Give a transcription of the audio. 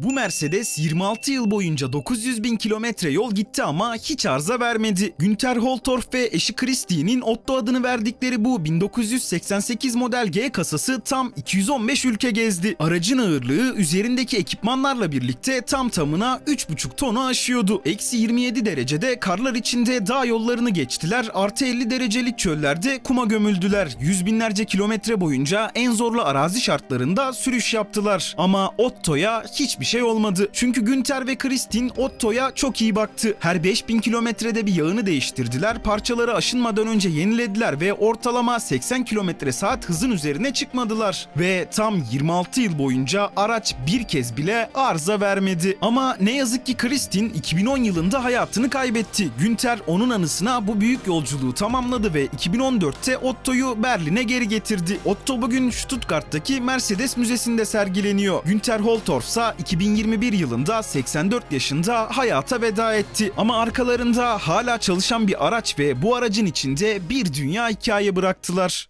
Bu Mercedes 26 yıl boyunca 900 bin kilometre yol gitti ama hiç arıza vermedi. Günter Holtorf ve eşi Christie'nin Otto adını verdikleri bu 1988 model G kasası tam 215 ülke gezdi. Aracın ağırlığı üzerindeki ekipmanlarla birlikte tam tamına 3,5 tonu aşıyordu. Eksi 27 derecede karlar içinde dağ yollarını geçtiler. Artı 50 derecelik çöllerde kuma gömüldüler. Yüz binlerce kilometre boyunca en zorlu arazi şartlarında sürüş yaptılar. Ama Otto'ya hiçbir şey olmadı. Çünkü Günter ve Kristin Otto'ya çok iyi baktı. Her 5000 kilometrede bir yağını değiştirdiler. Parçaları aşınmadan önce yenilediler ve ortalama 80 kilometre saat hızın üzerine çıkmadılar. Ve tam 26 yıl boyunca araç bir kez bile arıza vermedi. Ama ne yazık ki Kristin 2010 yılında hayatını kaybetti. Günter onun anısına bu büyük yolculuğu tamamladı ve 2014'te Otto'yu Berlin'e geri getirdi. Otto bugün Stuttgart'taki Mercedes Müzesi'nde sergileniyor. Günter Holtorf ise 2021 yılında 84 yaşında hayata veda etti. Ama arkalarında hala çalışan bir araç ve bu aracın içinde bir dünya hikaye bıraktılar.